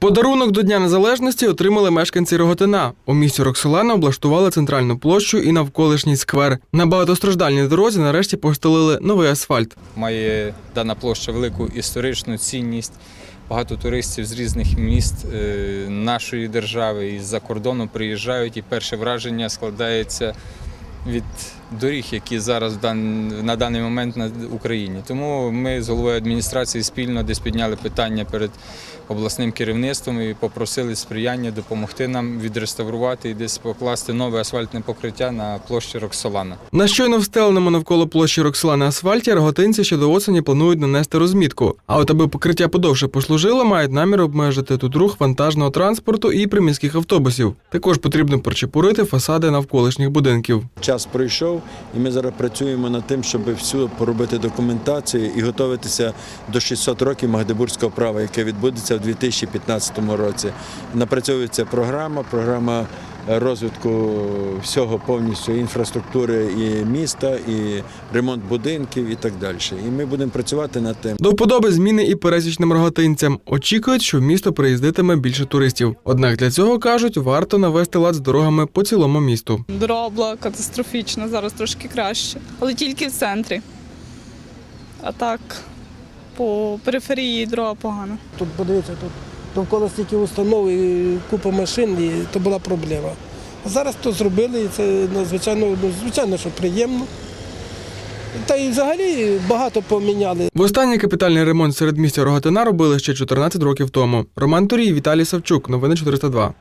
Подарунок до Дня Незалежності отримали мешканці Роготина. У місті Роксолана облаштували центральну площу і навколишній сквер. На багатостраждальній дорозі нарешті постелили новий асфальт. Має дана площа велику історичну цінність. Багато туристів з різних міст е, нашої держави і з-за кордону приїжджають, і перше враження складається від доріг, які зараз на даний момент на Україні. Тому ми з головою адміністрації спільно десь підняли питання перед обласним керівництвом і попросили сприяння допомогти нам відреставрувати і десь покласти нове асфальтне покриття на площі Роксолана. На щойно встеленому навколо площі Роксолани асфальті роготинці ще до осені планують нанести розмітку. А от аби покриття подовше послужило, мають намір обмежити тут рух вантажного транспорту і приміських автобусів. Також потрібно прочепурити фасади навколишніх будинків. Час і ми зараз працюємо над тим, щоб всю поробити документацію і готуватися до 600 років Магдебурзького права, яке відбудеться в 2015 році. Напрацьовується програма, програма розвитку всього повністю інфраструктури і міста, і ремонт будинків і так далі. І ми будемо працювати над тим. До вподоби зміни і пересічним рогатинцям. Очікують, що в місто приїздитиме більше туристів. Однак для цього кажуть, варто навести лад з дорогами по цілому місту. Дорога була катастрофічна, зараз трошки краще, але тільки в центрі. А так, по периферії дорога погана. Тут подивіться, тут довкола стільки установ і купа машин, і то була проблема. А зараз то зробили, і це надзвичайно, ну, звичайно, що приємно. Та й взагалі багато поміняли. Востанній капітальний ремонт серед містя Рогатина робили ще 14 років тому. Роман Турій, Віталій Савчук. Новини 402.